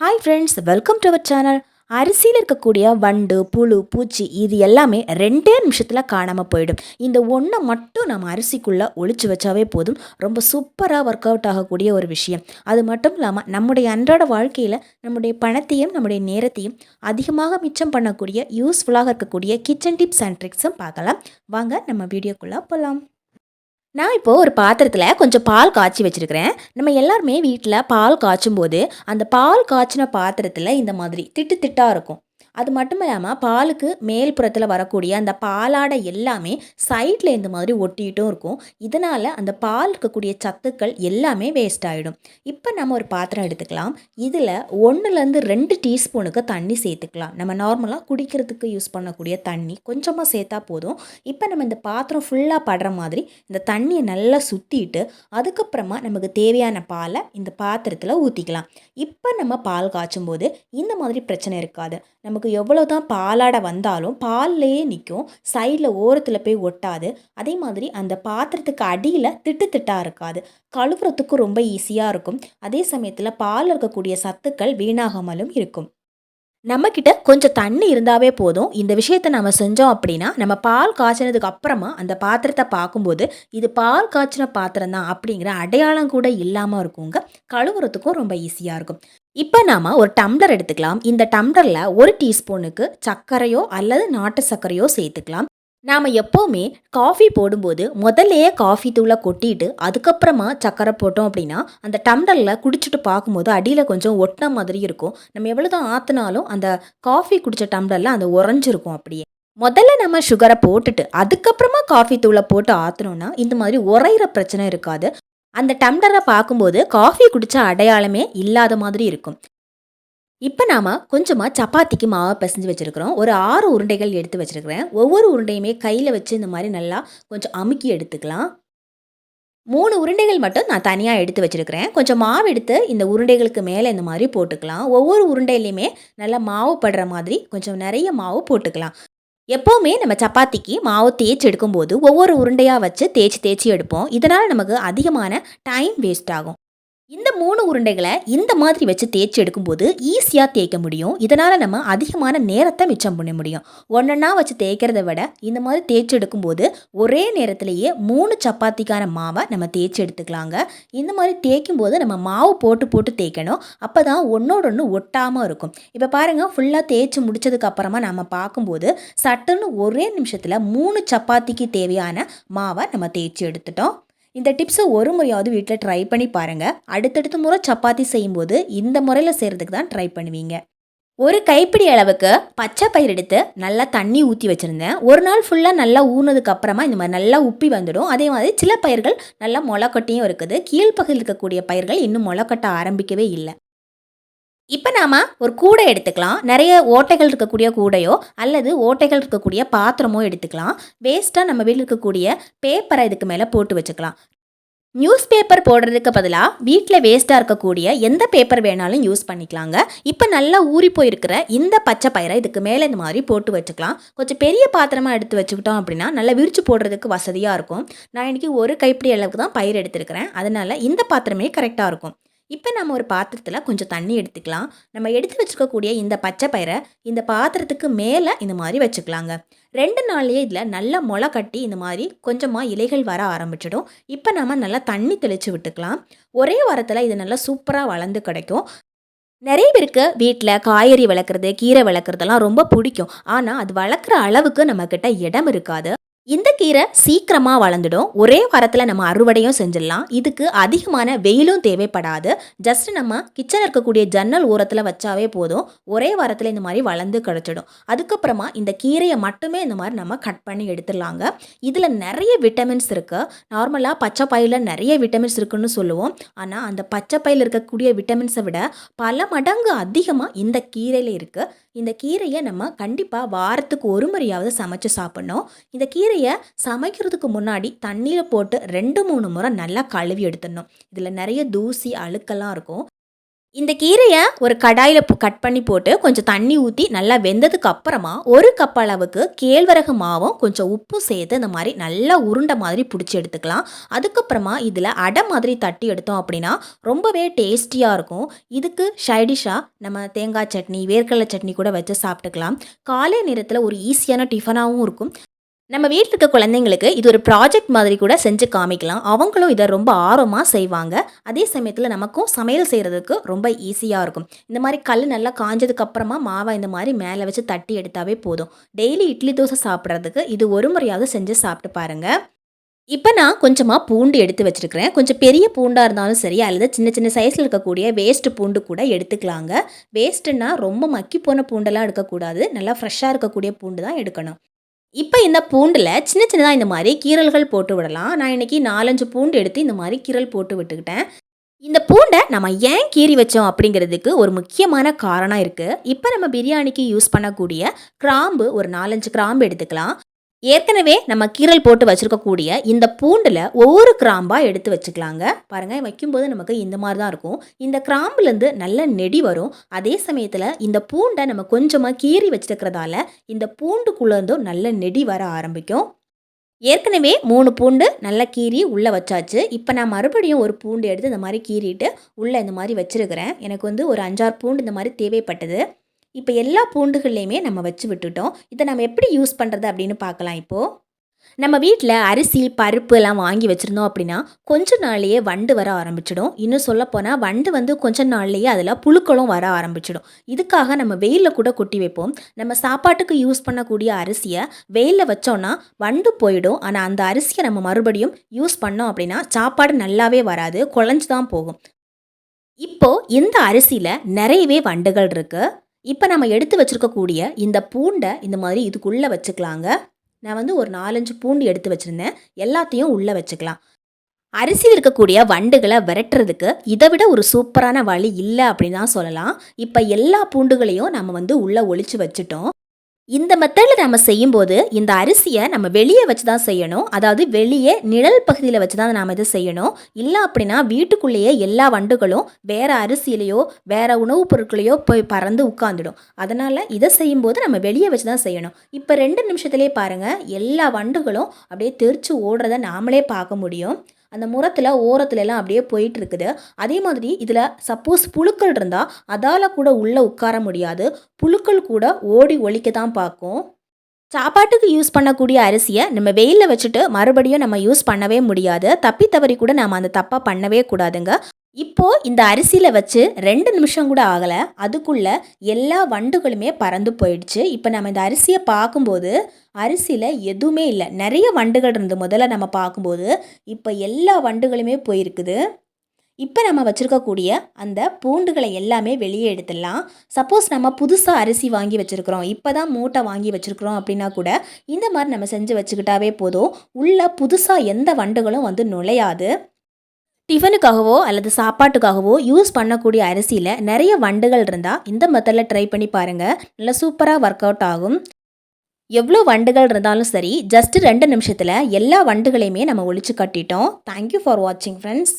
Hi friends welcome to our channel அரிசியில் இருக்கக்கூடிய வண்டு புழு பூச்சி இது எல்லாமே ரெண்டே நிமிஷத்தில் காணாமல் போயிடும். இந்த ஒன்றை மட்டும் நம்ம அரிசிக்குள்ளே ஒழிச்சு வச்சாவே போதும். ரொம்ப சூப்பராக ஒர்க் அவுட் ஆகக்கூடிய ஒரு விஷயம். அது மட்டும் இல்லாமல் நம்முடைய அன்றாட வாழ்க்கையில் நம்முடைய பணத்தையும் நம்முடைய நேரத்தையும் அதிகமாக மிச்சம் பண்ணக்கூடிய யூஸ்ஃபுல்லாக இருக்கக்கூடிய கிச்சன் டிப்ஸ் அண்ட் ட்ரிக்ஸும் பார்க்கலாம். வாங்க நம்ம வீடியோக்குள்ளே போகலாம் நான் இப்போது ஒரு பாத்திரத்தில் கொஞ்சம் பால் காய்ச்சி வச்சுருக்கிறேன். நம்ம எல்லாருமே வீட்டில் பால் காய்ச்சும் போது அந்த பால் காய்ச்சின பாத்திரத்தில் இந்த மாதிரி திட்டு திட்டாக இருக்கும். அது மட்டும் இல்லாமல் பாலுக்கு மேல் புறத்தில் வரக்கூடிய அந்த பாலாடை எல்லாமே சைடில் இந்த மாதிரி ஒட்டிகிட்டும் இருக்கும். இதனால் அந்த பால் இருக்கக்கூடிய சத்துக்கள் எல்லாமே வேஸ்ட் ஆகிடும் இப்போ நம்ம ஒரு பாத்திரம் எடுத்துக்கலாம். இதில் ஒன்றுலேருந்து ரெண்டு டீஸ்பூனுக்கு தண்ணி சேர்த்துக்கலாம். நம்ம நார்மலாக குடிக்கிறதுக்கு யூஸ் பண்ணக்கூடிய தண்ணி கொஞ்சமாக சேர்த்தா போதும். இப்போ நம்ம இந்த பாத்திரம் ஃபுல்லாக படுற மாதிரி இந்த தண்ணியை நல்லா சுற்றிட்டு அதுக்கப்புறமா நமக்கு தேவையான பாலை இந்த பாத்திரத்தில் ஊற்றிக்கலாம் இப்போ நம்ம பால் காய்ச்சும் போது இந்த மாதிரி பிரச்சனை இருக்காது. நமக்கு எவ்வளோ தான் பாலாடை வந்தாலும் பால்லையே நிற்கும் சைடில் ஓரத்தில் போய் ஒட்டாது. அதே மாதிரி அந்த பாத்திரத்துக்கு அடியில் திட்டு திட்டாக இருக்காது. கழுவுறதுக்கும் ரொம்ப ஈஸியாக இருக்கும். அதே சமயத்தில் பால் இருக்கக்கூடிய சத்துக்கள் வீணாகாமலும் இருக்கும். நம்மக்கிட்ட கொஞ்சம் தண்ணி இருந்தாவே போதும். இந்த விஷயத்தை நம்ம செஞ்சோம் அப்படின்னா நம்ம பால் காய்ச்சினதுக்கு அப்புறமா அந்த பாத்திரத்தை பார்க்கும்போது இது பால் காய்ச்சின பாத்திரம் தான் அப்படிங்கிற அடையாளம் கூட இல்லாமல் இருக்குங்க. கழுவுறதுக்கும் ரொம்ப ஈஸியாக இருக்கும். இப்போ நாம் ஒரு டம்ளர் எடுத்துக்கலாம். இந்த டம்ளரில் ஒரு டீஸ்பூனுக்கு சர்க்கரையோ அல்லது நாட்டு சர்க்கரையோ சேர்த்துக்கலாம். நாம் எப்போவுமே காஃபி போடும்போது முதல்லையே காஃபி தூளை கொட்டிட்டு அதுக்கப்புறமா சர்க்கரை போட்டோம் அப்படின்னா அந்த டம்ளரில் குடிச்சிட்டு பார்க்கும்போது அடியில் கொஞ்சம் ஒட்டின மாதிரி இருக்கும். நம்ம எவ்வளோ தான் ஆற்றினாலும் அந்த காஃபி குடித்த டம்ளரில் அந்த உறைஞ்சிருக்கும் அப்படியே. முதல்ல நம்ம சுகரை போட்டுட்டு அதுக்கப்புறமா காஃபி தூளை போட்டு ஆற்றினோன்னா இந்த மாதிரி உறையிற பிரச்சனை இருக்காது. அந்த டம்ளரை பார்க்கும்போது காஃபி குடித்த அடையாளமே இல்லாத மாதிரி இருக்கும். இப்போ நாம் கொஞ்சமாக சப்பாத்திக்கு மாவை பிசைஞ்சு வச்சுருக்கிறோம். ஒரு ஆறு உருண்டைகள் எடுத்து வச்சுருக்கிறேன். ஒவ்வொரு உருண்டையுமே கையில் வச்சு இந்த மாதிரி நல்லா கொஞ்சம் அமுக்கி எடுத்துக்கலாம். மூணு உருண்டைகள் மட்டும் நான் தனியாக எடுத்து வச்சுருக்கிறேன். கொஞ்சம் மாவு எடுத்து இந்த உருண்டைகளுக்கு மேலே இந்த மாதிரி போட்டுக்கலாம். ஒவ்வொரு உருண்டையிலையுமே நல்லா மாவு படுற மாதிரி கொஞ்சம் நிறைய மாவு போட்டுக்கலாம். எப்போவுமே நம்ம சப்பாத்திக்கு மாவு தேய்ச்சி எடுக்கும்போது ஒவ்வொரு உருண்டையாக வச்சு தேய்ச்சி தேய்ச்சி எடுப்போம். இதனால் நமக்கு அதிகமான டைம் வேஸ்ட் ஆகும். இந்த மூணு உருண்டைகளை இந்த மாதிரி வச்சு தேய்ச்சி எடுக்கும்போது ஈஸியாக தேய்க்க முடியும். இதனால் நம்ம அதிகமான நேரத்தை மிச்சம் பண்ண முடியும். ஒன்றா வச்சு தேய்க்கிறத விட இந்த மாதிரி தேய்ச்சி எடுக்கும்போது ஒரே நேரத்திலேயே மூணு சப்பாத்திக்கான மாவை நம்ம தேய்ச்சி எடுத்துக்கலாங்க. இந்த மாதிரி தேய்க்கும் போது நம்ம மாவு போட்டு போட்டு தேய்க்கணும். அப்போ தான் ஒன்றோட ஒன்று ஒட்டாமல் இருக்கும். இப்போ பாருங்கள் ஃபுல்லாக தேய்ச்சி முடிச்சதுக்கப்புறமா நம்ம பார்க்கும்போது சட்டுன்னு ஒரே நிமிஷத்தில் மூணு சப்பாத்திக்கு தேவையான மாவை நம்ம தேய்ச்சி எடுத்துட்டோம். இந்த டிப்ஸை ஒரு முறையாவது வீட்டில் ட்ரை பண்ணி பாருங்கள் அடுத்தடுத்த முறை சப்பாத்தி செய்யும்போது இந்த முறையில் செய்கிறதுக்கு தான் ட்ரை பண்ணுவீங்க. ஒரு கைப்பிடி அளவுக்கு பச்சை பயிர் எடுத்து நல்லா தண்ணி ஊற்றி வச்சுருந்தேன். ஒரு நாள் ஃபுல்லாக நல்லா ஊனதுக்கு அப்புறமா இந்த மாதிரி நல்லா உப்பி வந்துடும். அதே மாதிரி சில பயிர்கள் நல்லா முளைக்கட்டியும் இருக்குது. கீழ்ப்பகுதியில் இருக்கக்கூடிய பயிர்கள் இன்னும் முளைக்கட்ட ஆரம்பிக்கவே இல்லை. இப்போ நாம் ஒரு கூடை எடுத்துக்கலாம். நிறைய ஓட்டைகள் இருக்கக்கூடிய கூடையோ அல்லது ஓட்டைகள் இருக்கக்கூடிய பாத்திரமோ எடுத்துக்கலாம். வேஸ்ட்டாக நம்ம வீட்டில் இருக்கக்கூடிய பேப்பரை இதுக்கு மேலே போட்டு வச்சுக்கலாம். நியூஸ் பேப்பர் போடுறதுக்கு பதிலாக வீட்டில் வேஸ்ட்டாக இருக்கக்கூடிய எந்த பேப்பர் வேணாலும் யூஸ் பண்ணிக்கலாங்க. இப்போ நல்லா ஊறி போயிருக்கிற இந்த பச்சை பயிரை இதுக்கு மேலே இந்த மாதிரி போட்டு வச்சுக்கலாம். கொஞ்சம் பெரிய பாத்திரமாக எடுத்து வச்சுக்கிட்டோம் அப்படின்னா நல்லா விரிச்சு போடுறதுக்கு வசதியாக இருக்கும். நான் இன்றைக்கி ஒரு கைப்பிடி அளவுக்கு தான் பயிர் எடுத்துருக்கிறேன். அதனால் இந்த பாத்திரமே கரெக்டாக இருக்கும். இப்போ நம்ம ஒரு பாத்திரத்தில் கொஞ்சம் தண்ணி எடுத்துக்கலாம். நம்ம எடுத்து வச்சுருக்கக்கூடிய இந்த பச்சை பயிரை இந்த பாத்திரத்துக்கு மேலே இந்த மாதிரி வச்சுக்கலாங்க. ரெண்டு நாள்லேயே இதில் நல்லா முளை கட்டி இந்த மாதிரி கொஞ்சமாக இலைகள் வர ஆரம்பிச்சிடும். இப்போ நம்ம நல்லா தண்ணி தெளித்து விட்டுக்கலாம். ஒரே வாரத்தில் இது நல்லா சூப்பராக வளர்ந்து கிடைக்கும். நிறைய பேருக்கு வீட்டில் காய்கறி வளர்க்குறது கீரை வளர்க்குறதெல்லாம் ரொம்ப பிடிக்கும். ஆனால் அது வளர்க்குற அளவுக்கு நம்மக்கிட்ட இடம் இருக்காது. இந்த கீரை சீக்கிரமாக வளர்ந்துடும். ஒரே வாரத்தில் நம்ம அறுவடையும் செஞ்சிடலாம். இதுக்கு அதிகமான வெயிலும் தேவைப்படாது. ஜஸ்ட் நம்ம கிச்சனில் இருக்கக்கூடிய ஜன்னல் ஓரத்தில் வச்சாவே போதும். ஒரே வாரத்தில் இந்த மாதிரி வளர்ந்து கிடச்சிடும். அதுக்கப்புறமா இந்த கீரையை மட்டுமே இந்த மாதிரி நம்ம கட் பண்ணி எடுத்துடலாங்க. இதில் நிறைய விட்டமின்ஸ் இருக்குது நார்மலாக பச்சை பயிரில் நிறைய விட்டமின்ஸ் இருக்குன்னு சொல்லுவோம். ஆனால் அந்த பச்சை பயிரில் இருக்கக்கூடிய விட்டமின்ஸை விட பல மடங்கு அதிகமாக இந்த கீரையில் இருக்குது இந்த கீரையை நம்ம கண்டிப்பாக வாரத்துக்கு ஒரு முறையாவது சமைச்சு சாப்பிட்ணும். இந்த கீரையை சமைக்கிறதுக்கு முன்னாடி தண்ணியில் போட்டு ரெண்டு மூணு முறை நல்லா கழுவி எடுத்துடணும். இதில் நிறைய தூசி அழுக்கெல்லாம் இருக்கும். இந்த கீரையை ஒரு கடாயில் கட் பண்ணி போட்டு கொஞ்சம் தண்ணி ஊற்றி நல்லா வெந்ததுக்கு அப்புறமா ஒரு கப் அளவுக்கு கேழ்வரகு மாவும் கொஞ்சம் உப்பும் சேர்த்து இந்த மாதிரி நல்லா உருண்டை மாதிரி பிடிச்சி எடுத்துக்கலாம். அதுக்கப்புறமா இதில் அடை மாதிரி தட்டி எடுத்தோம் அப்படின்னா ரொம்பவே டேஸ்டியாக இருக்கும். இதுக்கு ஷைடிஷாக நம்ம தேங்காய் சட்னி வேர்க்கடலை சட்னி கூட வச்சு சாப்பிட்டுக்கலாம். காலை நேரத்தில் ஒரு ஈஸியான டிஃபனாகவும் இருக்கும். நம்ம வீட்டில் இருக்க குழந்தைங்களுக்கு இது ஒரு ப்ராஜெக்ட் மாதிரி கூட செஞ்சு காமிக்கலாம். அவங்களும் இதை ரொம்ப ஆர்வமாக செய்வாங்க. அதே சமயத்தில் நமக்கும் சமையல் செய்கிறதுக்கு ரொம்ப ஈஸியாக இருக்கும். இந்த மாதிரி கல் நல்லா காஞ்சதுக்கப்புறமா மாவை இந்த மாதிரி மேலே வச்சு தட்டி எடுத்தாவே போதும். டெய்லி இட்லி தோசை சாப்பிட்றதுக்கு இது ஒரு முறையாவது செஞ்சு சாப்பிட்டு பாருங்கள் இப்போ நான் கொஞ்சமாக பூண்டு எடுத்து வச்சுருக்கிறேன். கொஞ்சம் பெரிய பூண்டாக இருந்தாலும் சரி அல்லது சின்ன சின்ன சைஸில் இருக்கக்கூடிய வேஸ்ட் பூண்டு கூட எடுத்துக்கலாங்க. வேஸ்ட்டுன்னா ரொம்ப மக்கி போன பூண்டெல்லாம் எடுக்கக்கூடாது. நல்லா ஃப்ரெஷ்ஷாக இருக்கக்கூடிய பூண்டு தான் எடுக்கணும். இப்போ இந்த பூண்டில் சின்ன சின்னதாக இந்த மாதிரி கீரல்கள் போட்டு விடலாம். நான் இன்றைக்கி நாலஞ்சு பூண்டு எடுத்து இந்த மாதிரி கீரல் போட்டு விட்டுக்கிட்டேன். இந்த பூண்டை நம்ம ஏன் கீறி வச்சோம் அப்படிங்கிறதுக்கு ஒரு முக்கியமான காரணம் இருக்குது இப்போ நம்ம பிரியாணிக்கு யூஸ் பண்ணக்கூடிய கிராம்பு ஒரு நாலஞ்சு கிராம்பு எடுத்துக்கலாம். ஏற்கனவே நம்ம கீரல் போட்டு வச்சுருக்கக்கூடிய இந்த பூண்டில் ஒவ்வொரு கிராம்பாக எடுத்து வச்சுக்கலாங்க. பாருங்கள் வைக்கும்போது நமக்கு இந்த மாதிரி தான் இருக்கும். இந்த கிராம்புலேருந்து நல்ல நெடி வரும். அதே சமயத்தில் இந்த பூண்டை நம்ம கொஞ்சமாக கீறி வச்சுருக்கிறதால இந்த பூண்டுக்குள்ளேருந்தும் நல்ல நெடி வர ஆரம்பிக்கும். ஏற்கனவே மூணு பூண்டு நல்லா கீறி உள்ளே வச்சாச்சு. இப்போ நான் மறுபடியும் ஒரு பூண்டு எடுத்து இந்த மாதிரி கீறிட்டு உள்ளே இந்த மாதிரி வச்சுருக்கிறேன். எனக்கு வந்து ஒரு அஞ்சாறு பூண்டு இந்த மாதிரி தேவைப்பட்டது. இப்போ எல்லா பூண்டுகள்லையுமே நம்ம வச்சு விட்டுட்டோம். இதை நம்ம எப்படி யூஸ் பண்ணுறது அப்படின்னு பார்க்கலாம் இப்போது நம்ம வீட்டில் அரிசி பருப்பு எல்லாம் வாங்கி வச்சுருந்தோம் அப்படின்னா கொஞ்ச நாள்லேயே வண்டு வர ஆரம்பிச்சிடும். இன்னும் சொல்லப்போனால் வண்டு வந்து கொஞ்ச நாள்லேயே அதில் புழுக்களும் வர ஆரம்பிச்சிடும். இதுக்காக நம்ம வெயிலில் கூட கொட்டி வைப்போம். நம்ம சாப்பாட்டுக்கு யூஸ் பண்ணக்கூடிய அரிசியை வெயிலில் வச்சோன்னா வண்டு போயிடும். ஆனால் அந்த அரிசியை நம்ம மறுபடியும் யூஸ் பண்ணோம் அப்படின்னா சாப்பாடு நல்லாவே வராது குழஞ்சு தான் போகும். இப்போது இந்த அரிசியில் நிறையவே வண்டுகள் இருக்குது இப்போ நம்ம எடுத்து வச்சுருக்கக்கூடிய இந்த பூண்டை இந்த மாதிரி இதுக்குள்ளே வச்சுக்கலாங்க. நான் வந்து ஒரு நாலஞ்சு பூண்டு எடுத்து வச்சுருந்தேன். எல்லாத்தையும் உள்ளே வச்சுக்கலாம். அரிசியில் இருக்கக்கூடிய வண்டுகளை விரட்டுறதுக்கு இதை விட ஒரு சூப்பரான வழி இல்லை அப்படின்னு தான் சொல்லலாம். இப்போ எல்லா பூண்டுகளையும் நம்ம வந்து உள்ளே ஒழிச்சு வச்சுட்டோம். இந்த மெத்தடில் நம்ம செய்யும்போது இந்த அரிசியை நம்ம வெளியே வச்சு தான் செய்யணும். அதாவது வெளியே நிழல் பகுதியில் வச்சு தான் நாம் இதை செய்யணும். இல்லை அப்படின்னா வீட்டுக்குள்ளேயே எல்லா வண்டுகளும் வேறு அரிசியிலையோ வேறு உணவுப் பொருட்களையோ போய் பறந்து உட்காந்துடும் அதனால் இதை செய்யும்போது நம்ம வெளியே வச்சு தான் செய்யணும். இப்போ ரெண்டு நிமிஷத்துலேயே பாருங்கள் எல்லா வண்டுகளும் அப்படியே தெரிச்சு ஓடுறத நாமளே பார்க்க முடியும். அந்த முரத்தில் ஓரத்துலலாம் அப்படியே போயிட்டு இருக்குது அதே மாதிரி இதில் சப்போஸ் புழுக்கள் இருந்தால் அதால் கூட உள்ளே உட்கார முடியாது. புழுக்கள் கூட ஓடி ஒழிக்க தான் பார்க்கும். சாப்பாட்டுக்கு யூஸ் பண்ணக்கூடிய அரிசியை நம்ம வெயிலில் வச்சுட்டு மறுபடியும் நம்ம யூஸ் பண்ணவே முடியாது. தப்பி தவறி கூட நம்ம அந்த தப்பாக பண்ணவே கூடாதுங்க. இப்போ இந்த அரிசியில் வச்சு ரெண்டு நிமிஷம் கூட ஆகலை. அதுக்குள்ள எல்லா வண்டுகளுமே பறந்து போயிடுச்சு. இப்போ நம்ம இந்த அரிசியை பார்க்கும்போது அரிசியில் எதுவுமே இல்லை. நிறைய வண்டுகள் இருந்து முதல்ல நம்ம பார்க்கும்போது இப்போ எல்லா வண்டுகளுமே போயிருக்குது. இப்போ நம்ம வச்சுருக்கக்கூடிய அந்த பூண்டுகளை எல்லாமே வெளியே எடுத்துடலாம். சப்போஸ் நம்ம புதுசாக அரிசி வாங்கி வச்சுருக்குறோம். இப்போ தான் மூட்டை வாங்கி வச்சுருக்குறோம் அப்படின்னா கூட இந்த மாதிரி நம்ம செஞ்சு வச்சுக்கிட்டாவே போதும். உள்ள புதுசாக எந்த வண்டுகளும் வந்து நுழையாது. டிஃபனுக்காகவோ அல்லது சாப்பாட்டுக்காகவோ யூஸ் பண்ணக்கூடிய அரிசியில் நிறைய வண்டுகள் இருந்தால் இந்த மெத்தடில் ட்ரை பண்ணி பாருங்கள் நல்லா சூப்பராக ஒர்க் அவுட் ஆகும். எவ்வளோ வண்டுகள் இருந்தாலும் சரி ஜஸ்ட் ரெண்டு நிமிஷத்தில் எல்லா வண்டுகளையுமே நம்ம ஒழிச்சு கட்டிட்டோம். தேங்க்யூ ஃபார் வாட்சிங் ஃப்ரெண்ட்ஸ்